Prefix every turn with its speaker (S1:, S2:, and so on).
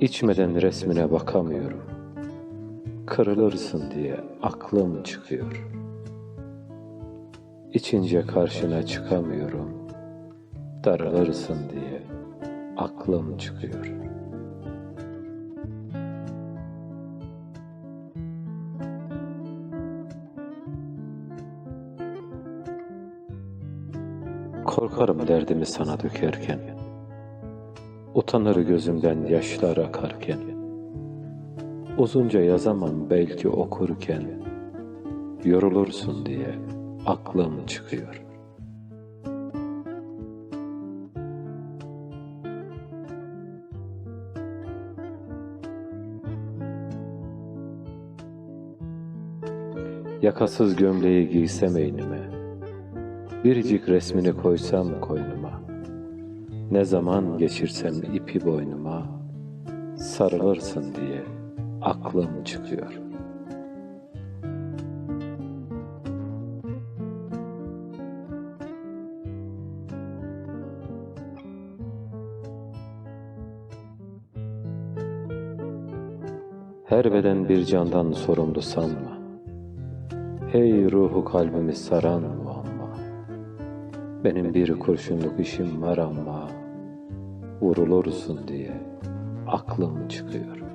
S1: İçmeden resmine bakamıyorum. Kırılırsın diye aklım çıkıyor. İçince karşına çıkamıyorum. Darılırsın diye aklım çıkıyor. Korkarım derdimi sana dökerken. Utanır gözümden yaşlar akarken. Uzunca yazamam belki okurken. Yorulursun diye aklım çıkıyor. Yakasız gömleği giysem eynime, Biricik resmini koysam koynuma, Ne zaman geçirsem ipi boynuma, Sarılırsın diye aklım çıkıyor. Her beden bir candan sorumlu sanma. Hey ruhu kalbimi saran muamma. Benim bir kurşunluk işim var ama vurulursun diye aklım çıkıyor.